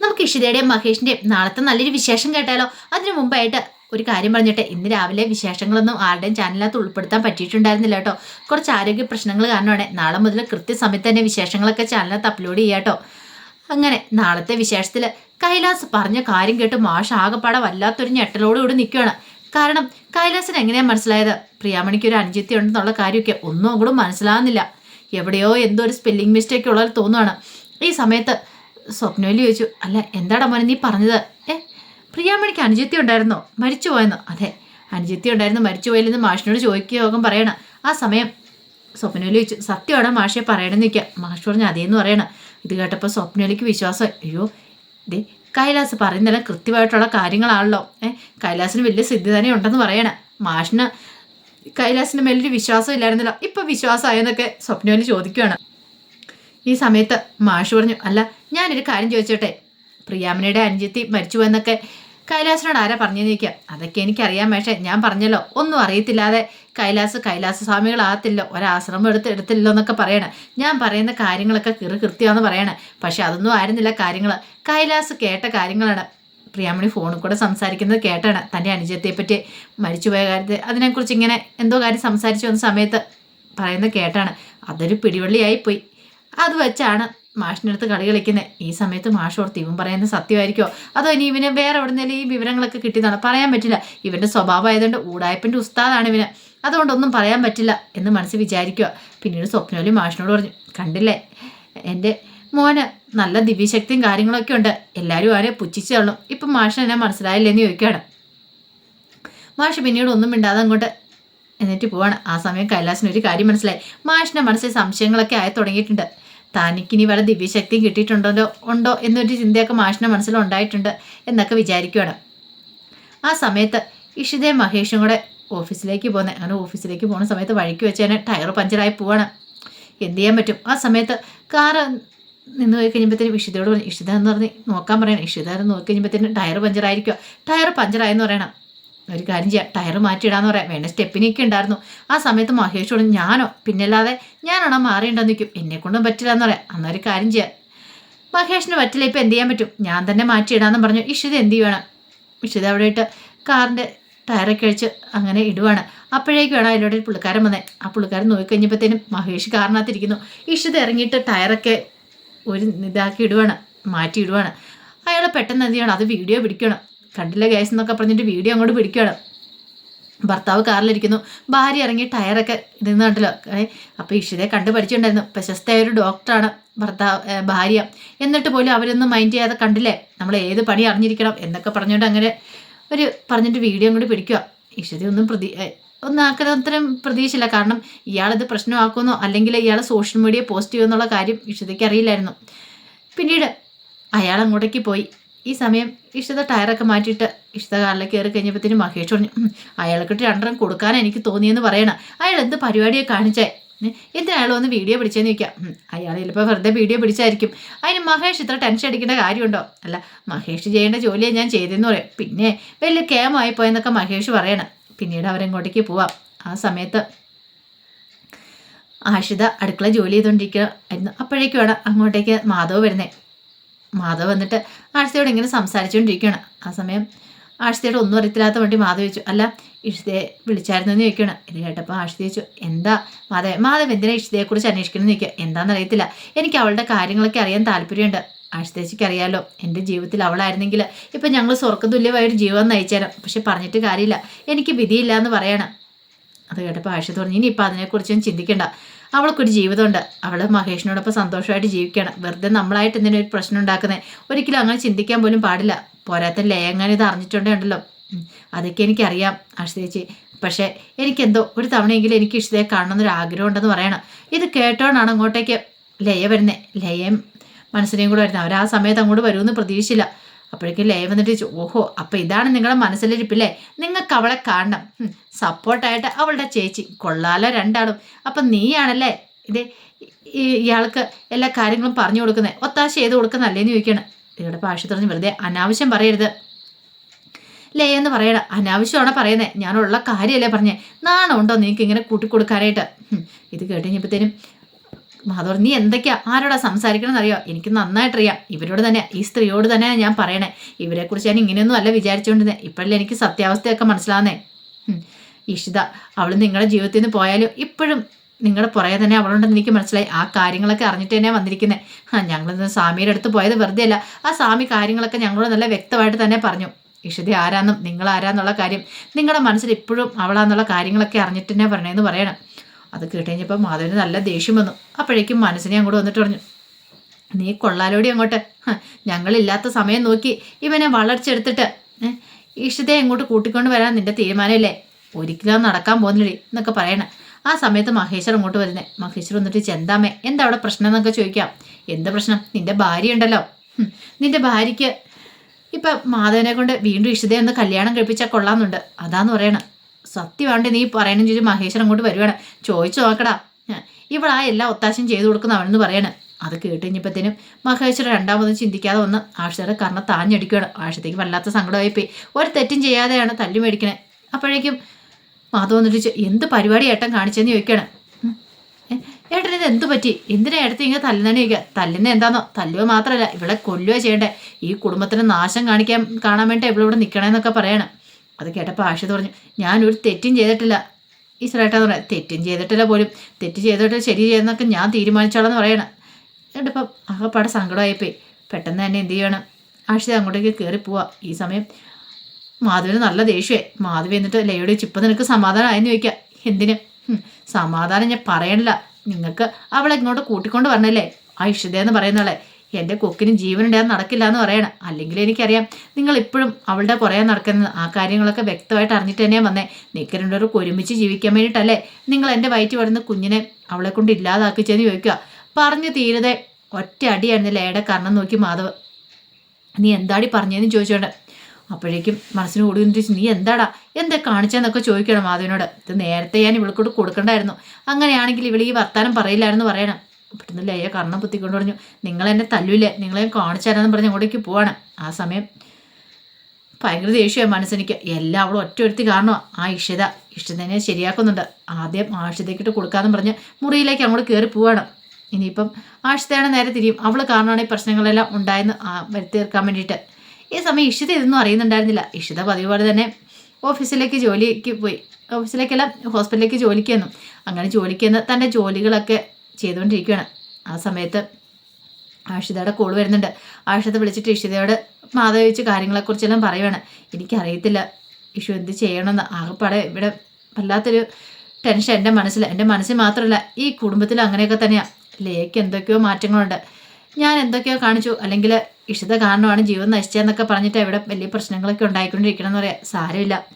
നമുക്ക് ഇഷിതയുടെയും മഹേഷിന്റെയും നാളത്തെ നല്ലൊരു വിശേഷം കേട്ടാലോ? അതിനു മുമ്പായിട്ട് ഒരു കാര്യം പറഞ്ഞിട്ട് ഇന്ന് രാവിലെ വിശേഷങ്ങളൊന്നും ആരുടെയും ചാനലിനകത്ത് ഉൾപ്പെടുത്താൻ പറ്റിയിട്ടുണ്ടായിരുന്നില്ല കേട്ടോ. കുറച്ച് ആരോഗ്യ പ്രശ്നങ്ങൾ കാരണമാണ് നാളെ മുതൽ കൃത്യസമയത്ത് തന്നെ വിശേഷങ്ങളൊക്കെ ചാനലിനകത്ത് അപ്ലോഡ് ചെയ്യാം കേട്ടോ. അങ്ങനെ നാളത്തെ വിശേഷത്തിൽ കൈലാസ് പറഞ്ഞ കാര്യം കേട്ട് മാഷ് ആകെപ്പാടെ വല്ലാത്തൊരു ഞെട്ടലോടുകൂടി നിൽക്കുകയാണ് കാരണം കൈലാസിന് എങ്ങനെയാണ് മനസ്സിലായത്? പ്രിയാമണിക്ക് ഒരു അനുജിത്തി ഉണ്ടെന്നുള്ള കാര്യമൊക്കെ ഒന്നും അങ്ങോട്ടും മനസ്സിലാകുന്നില്ല എവിടെയോ എന്തോ ഒരു സ്പെല്ലിംഗ് മിസ്റ്റേക്ക് ഉള്ളത് തോന്നുവാണ്. ഈ സമയത്ത് സ്വപ്നയിൽ ചോദിച്ചു അല്ല എന്താടാ മോനെ നീ പറഞ്ഞത്? ഏ പ്രിയാമണിക്ക് അനുജിത്തി ഉണ്ടായിരുന്നോ? മരിച്ചു പോയെന്നോ? അതെ അനുജിത്തി ഉണ്ടായിരുന്നു മരിച്ചു പോയില്ലെന്ന് മാഷിനോട് ചോദിക്കുകയോഗം പറയണം. ആ സമയം സ്വപ്നയിൽ ചോദിച്ചു സത്യമാണ് മാഷെ പറയണമെന്ന് നിൽക്കുക മാഷ് പറഞ്ഞു അതേന്ന് പറയണം. ഇത് കേട്ടപ്പോൾ സ്വപ്നയിലേക്ക് വിശ്വാസം അയ്യോ ദേ കൈലാസ് പറയുന്നതെല്ലാം കൃത്യമായിട്ടുള്ള കാര്യങ്ങളാണല്ലോ. ഏ കൈലാസിന് വലിയ സിദ്ധി തന്നെ ഉണ്ടെന്ന് പറയണ. മാഷിന് കൈലാസിന് മേലൊരു വിശ്വാസം ഇല്ലായിരുന്നല്ലോ. ഇപ്പം വിശ്വാസമായെന്നൊക്കെ സ്വപ്നയിൽ ചോദിക്കുകയാണ് ഈ സമയത്ത് മാഷ് പറഞ്ഞു അല്ല ഞാനൊരു കാര്യം ചോദിച്ചോട്ടെ? പ്രിയാമനയുടെ അനുജത്തി മരിച്ചു എന്നൊക്കെ കൈലാസിനോട് ആരാ പറഞ്ഞു നിൽക്കുക അതൊക്കെ എനിക്കറിയാം പക്ഷേ ഞാൻ പറഞ്ഞല്ലോ ഒന്നും അറിയത്തില്ലാതെ കൈലാസ് കൈലാസ സ്വാമികളാകത്തില്ലോ ഒരാശ്രമം എടുത്ത് എടുത്തില്ലോ എന്നൊക്കെ പറയണേ. ഞാൻ പറയുന്ന കാര്യങ്ങളൊക്കെ കിറു കൃത്യമാണെന്ന് പറയണേ. പക്ഷെ അതൊന്നും ആയിരുന്നില്ല കാര്യങ്ങൾ കൈലാസ് കേട്ട കാര്യങ്ങളാണ്. പ്രിയാമണി ഫോണിൽ കൂടെ സംസാരിക്കുന്നത് കേട്ടാണ് തന്റെ അനുജത്തെ പറ്റി മരിച്ചുപോയ കാര്യത്തെ. അതിനെക്കുറിച്ച് ഇങ്ങനെ എന്തോ കാര്യം സംസാരിച്ചു വന്ന സമയത്ത് പറയുന്നത് കേട്ടാണ്. അതൊരു പിടിവള്ളിയായിപ്പോയി. അത് വെച്ചാണ് മാഷിനടുത്ത് കളി കളിക്കുന്നത് ഈ സമയത്ത് മാഷ് ഓർത്ത് ഇവൻ പറയുന്നത് സത്യമായിരിക്കുമോ അതോ ഇനി ഇവന് വേറെ എവിടുന്നേലും ഈ വിവരങ്ങളൊക്കെ കിട്ടിയതാണ്? പറയാൻ പറ്റില്ല. ഇവന്റെ സ്വഭാവം ആയതുകൊണ്ട് ഊടായ്പന്റെ ഉസ്താദാണ് ഇവന്. അതുകൊണ്ടൊന്നും പറയാൻ പറ്റില്ല എന്ന് മനസ്സിൽ വിചാരിക്കുക. പിന്നീട് സ്വപ്നോലി മാഷിനോട് പറഞ്ഞു കണ്ടില്ലേ? എന്റെ മോന് നല്ല ദിവ്യശക്തിയും കാര്യങ്ങളൊക്കെ ഉണ്ട്. എല്ലാവരും ആരെ പുച്ഛിച്ചു തള്ളും. ഇപ്പം മാഷിനെ മനസ്സിലായില്ലെന്ന് ചോദിക്കുകയാണ്. മാഷ് പിന്നീട് ഒന്നും മിണ്ടാതെ അങ്ങോട്ട് എന്നിട്ട് പോവാണ്. ആ സമയം കൈലാസിന് ഒരു കാര്യം മനസ്സിലായി. മാഷിന്റെ മനസ്സിൽ സംശയങ്ങളൊക്കെ ആയി തുടങ്ങിയിട്ടുണ്ട്. തനിക്കിനി വല്ല ദിവ്യശക്തി കിട്ടിയിട്ടുണ്ടോ ഉണ്ടോ എന്നൊരു ചിന്തയൊക്കെ മാഷിന്റെ മനസ്സിലുണ്ടായിട്ടുണ്ട് എന്നൊക്കെ വിചാരിക്കുകയാണ് ആ സമയത്ത് ഇഷിതയും മഹേഷും കൂടെ ഓഫീസിലേക്ക് പോകുന്നത് അങ്ങനെ ഓഫീസിലേക്ക് പോകുന്ന സമയത്ത് വഴിക്ക് വെച്ച് തന്നെ ടയർ പഞ്ചറായി പോവാണ്. എന്ത് ചെയ്യാൻ പറ്റും? ആ സമയത്ത് കാറ് നിന്ന് പോയി കഴിയുമ്പോഴത്തേനും ഇഷിതയോട് പറഞ്ഞു ഇഷിത എന്ന് പറഞ്ഞ് നോക്കാൻ പറയണം. ഇഷിത നോക്കി കഴിയുമ്പോഴത്തേനും ടയർ പഞ്ചറായിരിക്കുക ടയർ പഞ്ചറായെന്ന് പറയണം. ഒരു കാര്യം ചെയ്യാം. ടയർ മാറ്റിയിടാന്ന് പറയാം. വേണ്ട സ്റ്റെപ്പിനൊക്കെ ഉണ്ടായിരുന്നു. ആ സമയത്ത് മഹേഷോട് ഞാനോ പിന്നല്ലാതെ ഞാനാണോ മാറിയിട്ടുണ്ടെന്ന് നിൽക്കും എന്നെ കൊണ്ടും പറ്റില്ല എന്ന് പറയാം. അന്നൊരു കാര്യം ചെയ്യാം. മഹേഷിന് പറ്റില്ല ഇപ്പം എന്ത് ചെയ്യാൻ പറ്റും? ഞാൻ തന്നെ മാറ്റിയിടാന്ന് പറഞ്ഞു. ഇഷിത എന്ത് ചെയ്യണം ഇഷിത അവിടെ ഇട്ട് കാറിന്റെ ടയറൊക്കെ അഴിച്ച് അങ്ങനെ ഇടുവാണ്. അപ്പോഴേക്കാണ് അതിലൂടെ ഒരു പുള്ളിക്കാരൻ വന്നത് ആ പുള്ളിക്കാരൻ നോക്കിക്കഴിഞ്ഞപ്പോഴത്തേനും മഹേഷ് കാറിനകത്തിരിക്കുന്നു. ഇഷിത ഇറങ്ങിയിട്ട് ടയറൊക്കെ ഒരു ഇതാക്കി ഇടുവാണ് മാറ്റി ഇടുവാണ്. അയാൾ പെട്ടെന്ന് എന്ത് ചെയ്യണം? അത് വീഡിയോ പിടിക്കണം. കണ്ടില്ല ഗ്യാസ് എന്നൊക്കെ പറഞ്ഞിട്ട് വീഡിയോ അങ്ങോട്ട് പിടിക്കുകയാണ് ഭർത്താവ് കാറിലിരിക്കുന്നു. ഭാര്യ ഇറങ്ങി ടയറൊക്കെ ഇരുന്ന് കണ്ടല്ലോ. അപ്പോൾ ഇഷിതെ കണ്ടു പഠിച്ചിട്ടുണ്ടായിരുന്നു പ്രശസ്തയായ ഒരു ഡോക്ടറാണ് ഭർത്താവ് ഭാര്യ. എന്നിട്ട് പോലും അവരൊന്നും മൈൻഡ് ചെയ്യാതെ കണ്ടില്ലേ? നമ്മൾ ഏത് പണി അറിഞ്ഞിരിക്കണം എന്നൊക്കെ പറഞ്ഞുകൊണ്ട് അങ്ങനെ ഒരു പറഞ്ഞിട്ട് വീഡിയോ കൂടി പിടിക്കുക ഇഷിത ഒന്നും പ്രതി ഒന്നും ആക്കുന്നത്രയും പ്രതീക്ഷയില്ല. കാരണം ഇയാളിത് പ്രശ്നമാക്കുമെന്നോ അല്ലെങ്കിൽ ഇയാൾ സോഷ്യൽ മീഡിയ പോസ്റ്റ് ചെയ്യുമെന്നുള്ള കാര്യം ഇഷിതയ്ക്ക് അറിയില്ലായിരുന്നു. പിന്നീട് അയാൾ അങ്ങോട്ടേക്ക് പോയി. ഈ സമയം ഇഷ്ടത ടയറൊക്കെ മാറ്റിയിട്ട് ഇഷ്ട കാറിലേക്ക് കയറി കഴിഞ്ഞപ്പോഴത്തേനും മഹേഷ് പറഞ്ഞു അയാൾക്കിട്ട് രണ്ടെണ്ണം കൊടുക്കാൻ എനിക്ക് തോന്നിയെന്ന് പറയണം. അയാൾ എന്ത് പരിപാടിയെ കാണിച്ചേ? എന്തിനാ അയാൾ ഒന്ന് വീഡിയോ പിടിച്ചെന്ന് ചോദിക്കാം. അയാൾ ചിലപ്പോൾ വെറുതെ വീഡിയോ പിടിച്ചായിരിക്കും. അതിന് മഹേഷ് ഇത്ര ടെൻഷൻ അടിക്കേണ്ട കാര്യമുണ്ടോ? അല്ല മഹേഷ് ചെയ്യേണ്ട ജോലിയെ ഞാൻ ചെയ്തെന്ന് പറയും. പിന്നെ വലിയ കേമായി പോയെന്നൊക്കെ മഹേഷ് പറയണം. പിന്നീട് അവരെങ്ങോട്ടേക്ക് പോവാം. ആ സമയത്ത് ആഷിത അടുക്കള ജോലി ചെയ്തുകൊണ്ടിരിക്കുക ആയിരുന്നു അപ്പോഴേക്കുമാണ് അങ്ങോട്ടേക്ക് മാധവ് വരുന്നത് മാധവ് വന്നിട്ട് ആഴ്ചയോട് ഇങ്ങനെ സംസാരിച്ചുകൊണ്ടിരിക്കുകയാണ് ആ സമയം ആഴ്ചയോട് ഒന്നും അറിയത്തില്ലാത്ത വേണ്ടി മാധവ് ചോദിച്ചു അല്ല ഇഷിതയെ വിളിച്ചായിരുന്നെന്ന് ചോദിക്കണം ഇത് കേട്ടപ്പോൾ ആഴ്ച ചോദിച്ചു എന്താ മാധവ് മാധവ് എന്തിനാ ഇഷിതയെക്കുറിച്ച് അന്വേഷിക്കണമെന്ന് ചോദിക്കുക? എന്താണെന്ന് അറിയത്തില്ല. എനിക്ക് അവളുടെ കാര്യങ്ങളൊക്കെ അറിയാൻ താല്പര്യമുണ്ട്. ആഴ്ചയ്ക്ക് അറിയാലോ എന്റെ ജീവിതത്തിൽ അവളായിരുന്നെങ്കിൽ ഇപ്പം ഞങ്ങൾ സ്വർഗതുല്യമായ ഒരു ജീവിതം നയിച്ചേരാം പക്ഷെ പറഞ്ഞിട്ട് കാര്യമില്ല. എനിക്ക് വിധിയില്ല എന്ന് പറയണം. അത് കേട്ടപ്പോൾ ആഴ്ച പറഞ്ഞു ഇനിയിപ്പോൾ അതിനെക്കുറിച്ചൊന്നും ചിന്തിക്കണ്ട. അവൾക്കൊരു ജീവിതമുണ്ട്. അവൾ മഹേഷിനോടൊപ്പം സന്തോഷമായിട്ട് ജീവിക്കുകയാണ്. വെറുതെ നമ്മളായിട്ട് എന്തിനും ഒരു പ്രശ്നം ഉണ്ടാക്കുന്നത് ഒരിക്കലും അങ്ങനെ ചിന്തിക്കാൻ പോലും പാടില്ല. പോരാത്ത ലയങ്ങനെ ഇത് അറിഞ്ഞിട്ടുണ്ടല്ലോ അതൊക്കെ എനിക്കറിയാം ആശ്രയിച്ച് പക്ഷേ എനിക്കെന്തോ ഒരു തവണയെങ്കിലും എനിക്ക് ഇഷ്ടയെ കാണണമെന്നൊരു ആഗ്രഹം ഉണ്ടെന്ന് പറയണം. ഇത് കേട്ടോണ്ടാണ് അങ്ങോട്ടേക്ക് ലയ വരുന്നത് ലയം മനസ്സിനെയും കൂടെ വരുന്നത് അവർ ആ സമയത്ത് അങ്ങോട്ട് വരുമെന്ന് പ്രതീക്ഷിച്ചില്ല. അപ്പോഴേക്കും ലയ വന്നിട്ട് ഓഹോ അപ്പൊ ഇതാണ് നിങ്ങളുടെ മനസ്സിലിരിപ്പില്ലേ? നിങ്ങൾക്ക് അവളെ കാണണം. സപ്പോർട്ടായിട്ട് അവളുടെ ചേച്ചി കൊള്ളാലോ രണ്ടാളും. അപ്പം നീയാണല്ലേ ഇത് ഇയാൾക്ക് എല്ലാ കാര്യങ്ങളും പറഞ്ഞു കൊടുക്കുന്നത് ഒത്താശ ചെയ്ത് കൊടുക്കുന്നല്ലേന്ന് ചോദിക്കണം നിങ്ങളുടെ ഭാഷ തുറന്ന് വെറുതെ അനാവശ്യം പറയരുത്. ലേ എന്ന് പറയണം. അനാവശ്യമാണ് പറയുന്നത് ഞാനുള്ള കാര്യമല്ലേ പറഞ്ഞേ. നാണമുണ്ടോ നിങ്ങൾക്ക് ഇങ്ങനെ കൂട്ടിക്കൊടുക്കാനായിട്ട് ഇത് കേട്ടുകഴിഞ്ഞപ്പോഴത്തേനും മാധവർ നീ എന്തൊക്കെയാ? ആരോടാ സംസാരിക്കണമെന്ന് അറിയോ എനിക്ക് നന്നായിട്ടറിയാം. ഇവരോട് തന്നെ ഈ സ്ത്രീയോട് തന്നെ ഞാൻ പറയണേ. ഇവരെക്കുറിച്ച് ഞാൻ ഇങ്ങനെയൊന്നും അല്ല വിചാരിച്ചുകൊണ്ടിരുന്നത് ഇപ്പോഴല്ലേ എനിക്ക് സത്യാവസ്ഥയൊക്കെ മനസ്സിലാവുന്നേ. ഇഷിത അവൾ നിങ്ങളുടെ ജീവിതത്തിൽ നിന്ന് പോയാലും ഇപ്പോഴും നിങ്ങളുടെ പുറകെ തന്നെ അവളുണ്ടെന്ന് എനിക്ക് മനസ്സിലായി. ആ കാര്യങ്ങളൊക്കെ അറിഞ്ഞിട്ട് തന്നെ വന്നിരിക്കുന്നത് ആ ഞങ്ങളിന്ന് സ്വാമിയുടെ അടുത്ത് പോയത് വെറുതെ അല്ല ആ സ്വാമി കാര്യങ്ങളൊക്കെ ഞങ്ങളോട് നല്ല വ്യക്തമായിട്ട് തന്നെ പറഞ്ഞു. ഇഷിത ആരാന്നും നിങ്ങൾ ആരാന്നുള്ള കാര്യം നിങ്ങളുടെ മനസ്സിൽ ഇപ്പോഴും അവളാന്നുള്ള കാര്യങ്ങളൊക്കെ അറിഞ്ഞിട്ട് തന്നെ പറയണമെന്ന് പറയണം. അത് കേട്ടുകഴിഞ്ഞപ്പോൾ മാധവന് നല്ല ദേഷ്യം വന്നു. അപ്പോഴേക്കും മനസ്സിനെ അങ്ങോട്ട് വന്നിട്ട് പറഞ്ഞു നീ കൊള്ളാലോടി അങ്ങോട്ട്. ഞങ്ങളില്ലാത്ത സമയം നോക്കി ഇവനെ വളർച്ചെടുത്തിട്ട് ഇഷ്ടത്തെ ഇഷിതയെ അങ്ങോട്ട് കൂട്ടിക്കൊണ്ട് വരാൻ നിന്റെ തീരുമാനമല്ലേ? ഒരിക്കലും നടക്കാൻ പോകുന്നില്ലേ എന്നൊക്കെ പറയണേ. ആ സമയത്ത് മഹേശ്വർ അങ്ങോട്ട് വരുന്നേ. മഹേശ്വർ വന്നിട്ട് ചെന്താമേ എന്താ അവിടെ പ്രശ്നം എന്നൊക്കെ ചോദിക്കാം. എന്ത് പ്രശ്നം? നിന്റെ ഭാര്യ ഉണ്ടല്ലോ. നിന്റെ ഭാര്യയ്ക്ക് ഇപ്പം മാധവനെ കൊണ്ട് വീണ്ടും ഇഷിതയെ കല്യാണം കഴിപ്പിച്ചാൽ കൊള്ളാമെന്നുണ്ട്. അതാന്ന് പറയണം. സത്യമാണ്ട് നീ പറയണം ചോദിച്ചു മഹേശ്വരൻ അങ്ങോട്ട് വരുവാണ്. ചോദിച്ചു നോക്കടാ. ഇവളാ എല്ലാ ഒത്താശയും ചെയ്തു കൊടുക്കുന്ന അവനെന്ന് പറയണേ. അത് കേട്ട് കഴിഞ്ഞപ്പോഴത്തേനും മഹേശ്വരൻ രണ്ടാമതും ചിന്തിക്കാതെ വന്ന് ആഷയുടെ കർണ താഞ്ഞടിക്കുകയാണ് ആഷത്തേക്ക് വല്ലാത്ത സങ്കടമായി പോയി ഒരു തെറ്റും ചെയ്യാതെയാണ് തല്ലി മേടിക്കണേ. അപ്പോഴേക്കും മാധവ് വന്നിട്ട് എന്ത് പരിപാടി ഏട്ടൻ കാണിച്ചെന്ന് ചോദിക്കുകയാണ് ഏട്ടൻ ഇത് എന്ത് പറ്റി? എന്തിനാ ഏട്ടത്തി ഇങ്ങനെ തല്ലുന്നതാണ് ചോദിക്കുക തല്ലുന്ന എന്താന്നോ? തല്ലുക മാത്രമല്ല ഇവിടെ കൊല്ലുക ചെയ്യണ്ടേ. ഈ കുടുംബത്തിന് നാശം കാണിക്കാൻ കാണാൻ വേണ്ടി ഇവിടെ നിൽക്കണേന്നൊക്കെ പറയണം. അത് കേട്ടപ്പോൾ ആഷിത് പറഞ്ഞു ഞാനൊരു തെറ്റും ചെയ്തിട്ടില്ല. ഈ ശ്രേട്ടാന്ന് പറയാം തെറ്റും ചെയ്തിട്ടില്ല പോലും. തെറ്റ് ചെയ്തിട്ട് ശരി ചെയ്യുന്നൊക്കെ ഞാൻ തീരുമാനിച്ചോളാം എന്ന് പറയണം. എന്നിട്ടിപ്പം ആകെപ്പാടെ സങ്കടമായിപ്പോയി. പെട്ടെന്ന് തന്നെ എന്ത് ചെയ്യണം? ആഷിത അങ്ങോട്ടേക്ക് കയറി പോവാ. ഈ സമയം മാധവിന് നല്ല ദേഷ്യമായി മാധവി എന്നിട്ട് ലയോട് ചിപ്പം നിനക്ക് സമാധാനം ആയെന്ന് ചോദിക്കുക എന്തിന്? സമാധാനം ഞാൻ പറയണില്ല. നിങ്ങൾക്ക് അവളെ ഇങ്ങോട്ട് കൂട്ടിക്കൊണ്ട് വരണല്ലേ? ആ എന്ന് പറയുന്നവളെ എന്റെ കൊക്കിനും ജീവനുണ്ടാകാൻ നടക്കില്ല എന്ന് പറയണം. അല്ലെങ്കിൽ എനിക്കറിയാം നിങ്ങൾ ഇപ്പോഴും അവളുടെ പുറകെ നടക്കുന്നത് ആ കാര്യങ്ങളൊക്കെ വ്യക്തമായിട്ട് അറിഞ്ഞിട്ട് തന്നെയാണ് വന്നേ. രണ്ടുപേർക്ക് ഒരുമിച്ച് ജീവിക്കാൻ വേണ്ടിയിട്ടല്ലേ നിങ്ങൾ എന്റെ വയറ്റിൽ വരുന്ന കുഞ്ഞിനെ അവളെ കൊണ്ട് ഇല്ലാതാക്കിച്ചെന്ന് ചോദിക്കുക. പറഞ്ഞു തീരതെ ഒറ്റ അടിയായിരുന്നു ലേടെ കർണം നോക്കി മാധവ്. നീ എന്താടി പറഞ്ഞതെന്ന് ചോദിച്ചോണ്ട്. അപ്പോഴേക്കും മനസ്സിന് കൂടി ചോദിച്ചു നീ എന്താടാ? എന്താ കാണിച്ചെന്നൊക്കെ ചോദിക്കണം മാധവിനോട്. ഇത് നേരത്തെ ഞാൻ ഇവൾക്കോട് കൊടുക്കണ്ടായിരുന്നു. അങ്ങനെയാണെങ്കിൽ ഇവൾ ഈ വർത്താനം പറയില്ലായിരുന്നു പറയണം. പെട്ടെന്ന് ലയ കർണം കുത്തിക്കൊണ്ട് പറഞ്ഞു നിങ്ങൾ എന്നെ തല്ലൂലേ? നിങ്ങളെ കാണിച്ചു തരാമെന്ന് പറഞ്ഞ് അങ്ങോട്ടേക്ക് പോവാണ്. ആ സമയം ഭയങ്കര ദേഷ്യമായി മനസ്സെനിക്ക്. എല്ലാം അവൾ ഒറ്റ ഒരുത്തി കാണണം ആ ഇഷിത ഇഷിതനെ ശരിയാക്കുന്നുണ്ട്. ആദ്യം ആഷിതയ്ക്കിട്ട് കൊടുക്കാമെന്ന് പറഞ്ഞ് മുറിയിലേക്ക് അങ്ങോട്ട് കയറി പോവാണ്. ഇനിയിപ്പം ആഷിതയാണ് നേരെ തിരിയും. അവൾ കാരണമാണ് ഈ പ്രശ്നങ്ങളെല്ലാം ഉണ്ടായെന്ന് വരുത്തി തീർക്കാൻ വേണ്ടിയിട്ട്. ഈ സമയം ഇഷിത ഇതൊന്നും അറിയുന്നുണ്ടായിരുന്നില്ല. ഇഷിത പതിവ് പോലെ തന്നെ ഓഫീസിലേക്ക് ജോലിക്ക് പോയി. ഓഫീസിലേക്കല്ല ഹോസ്പിറ്റലിലേക്ക് ജോലിക്ക് അങ്ങനെ ജോലിക്ക് വന്ന് തന്റെ ജോലികളൊക്കെ ചെയ്തുകൊണ്ടിരിക്കുകയാണ്. ആ സമയത്ത് ആഷിതയുടെ കോൾ വരുന്നുണ്ട്. ആഷിത വിളിച്ചിട്ട് ഇഷിതയോട് മാധവ വെച്ച് കാര്യങ്ങളെക്കുറിച്ചെല്ലാം പറയുവാണ്. എനിക്കറിയത്തില്ല. ഇഷു എന്ത് ചെയ്യണമെന്ന്. ആകെപ്പാടെ ഇവിടെ വല്ലാത്തൊരു ടെൻഷൻ എന്റെ മനസ്സിൽ. എന്റെ മനസ്സിൽ മാത്രമല്ല ഈ കുടുംബത്തിൽ അങ്ങനെയൊക്കെ തന്നെയാണ് ലേക്ക് എന്തൊക്കെയോ മാറ്റങ്ങളുണ്ട്. ഞാൻ എന്തൊക്കെയോ കാണിച്ചു. അല്ലെങ്കിൽ ഇഷിത കാരണമാണ് ജീവൻ നശിച്ചതെന്നൊക്കെ പറഞ്ഞിട്ട് ഇവിടെ വലിയ പ്രശ്നങ്ങളൊക്കെ ഉണ്ടായിക്കൊണ്ടിരിക്കണം എന്ന് പറയാം. സാരമില്ല.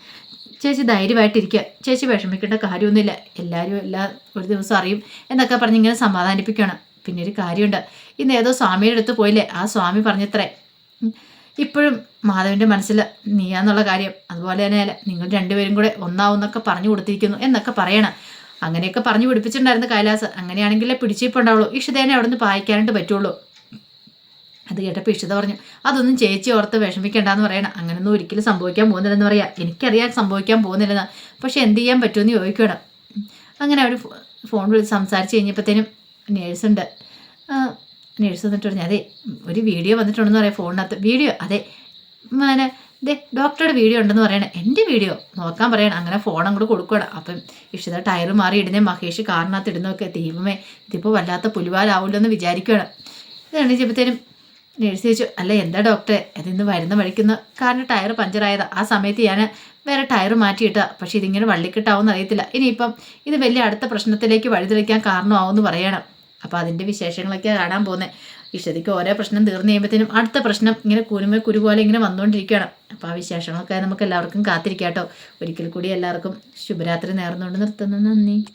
ചേച്ചി ധൈര്യമായിട്ടിരിക്കുക ചേച്ചി വിഷമിക്കേണ്ട കാര്യമൊന്നുമില്ല. എല്ലാവരും എല്ലാ ഒരു ദിവസം അറിയും എന്നൊക്കെ പറഞ്ഞ് ഇങ്ങനെ സമാധാനിപ്പിക്കണം. പിന്നെ ഒരു കാര്യമുണ്ട്. ഇന്ന് ഏതോ സ്വാമിയുടെ അടുത്ത് പോയില്ലേ? ആ സ്വാമി പറഞ്ഞത്രേ. ഇപ്പോഴും മാധവിന്റെ മനസ്സിൽ നീയാന്നുള്ള കാര്യം. അതുപോലെ തന്നെ നിങ്ങൾ രണ്ടുപേരും കൂടെ ഒന്നാവുന്നൊക്കെ പറഞ്ഞു കൊടുത്തിരിക്കുന്നു എന്നൊക്കെ പറയണം. അങ്ങനെയൊക്കെ പറഞ്ഞു പിടിപ്പിച്ചിട്ടുണ്ടായിരുന്നു കൈലാസ്. അങ്ങനെയാണെങ്കിലേ പിടിച്ചിപ്പുണ്ടാവുള്ളൂ ഇഷിതേനെ അവിടെ നിന്ന് പായിക്കാനായിട്ട് പറ്റുള്ളൂ. അത് കേട്ടപ്പോൾ ഇഷിത പറഞ്ഞു അതൊന്നും ചേച്ചി ഓർത്ത് വിഷമിക്കേണ്ടെന്ന് പറയണം. അങ്ങനൊന്നും ഒരിക്കലും സംഭവിക്കാൻ പോകുന്നില്ലെന്ന് പറയാം. എനിക്കറിയാൻ സംഭവിക്കാൻ പോകുന്നില്ലെന്ന്. പക്ഷെ എന്ത് ചെയ്യാൻ പറ്റുമെന്ന് ചോദിക്കണം. അങ്ങനെ അവർ ഫോൺ വിളിച്ച് സംസാരിച്ച് കഴിഞ്ഞപ്പോഴത്തേനും നേഴ്സുണ്ട് നേഴ്സ് വന്നിട്ട് പറഞ്ഞു അതെ ഒരു വീഡിയോ വന്നിട്ടുണ്ടെന്ന് പറയാം ഫോണിനകത്ത്. വീഡിയോ അതെ. അങ്ങനെ ദേ ഡോക്ടറുടെ വീഡിയോ ഉണ്ടെന്ന് പറയണേ. എന്റെ വീഡിയോ നോക്കാൻ പറയണം. അങ്ങനെ ഫോൺ അങ്ങോട്ട് കൊടുക്കണം അപ്പം ഇഷിത ടയർ മാറി ഇടുന്നേ മഹേഷ് കാറിനകത്ത് ഇടുന്നൊക്കെ ദൈവമേ ഇതിപ്പോൾ വല്ലാത്ത പുലിവാലാവില്ലെന്ന് വിചാരിക്കുകയാണ് ഇതാണ് ചെയ്യുമ്പോഴത്തേനും നേഴ്സ് ചോദിച്ചു അല്ല എന്താ ഡോക്ടറെ? അതിന്ന് വരുന്ന വഴിക്കുന്ന കാരണം ടയർ പഞ്ചറായതാ. ആ സമയത്ത് ഞാൻ വേറെ ടയർ മാറ്റിയിട്ടാ. പക്ഷേ ഇതിങ്ങനെ വള്ളിക്കിട്ടാവുമെന്ന് അറിയത്തില്ല. ഇനിയിപ്പം ഇത് വലിയ അടുത്ത പ്രശ്നത്തിലേക്ക് വഴിതെളിക്കാൻ കാരണമാവുമെന്ന് പറയണം. അപ്പോൾ അതിന്റെ വിശേഷങ്ങളൊക്കെ കാണാൻ പോകുന്നത് ഇഷ്ടതിക്ക് ഓരോ പ്രശ്നം തീർന്നു കഴിയുമ്പോഴത്തേനും അടുത്ത പ്രശ്നം ഇങ്ങനെ കുരുമ കുരു പോലെ ഇങ്ങനെ വന്നുകൊണ്ടിരിക്കുകയാണ് അപ്പോൾ ആ വിശേഷങ്ങളൊക്കെ നമുക്ക് എല്ലാവർക്കും കാത്തിരിക്കാം കേട്ടോ ഒരിക്കൽ കൂടി എല്ലാവർക്കും ശുഭരാത്രി നേർന്നുകൊണ്ട് നിർത്തുന്നു. നന്ദി.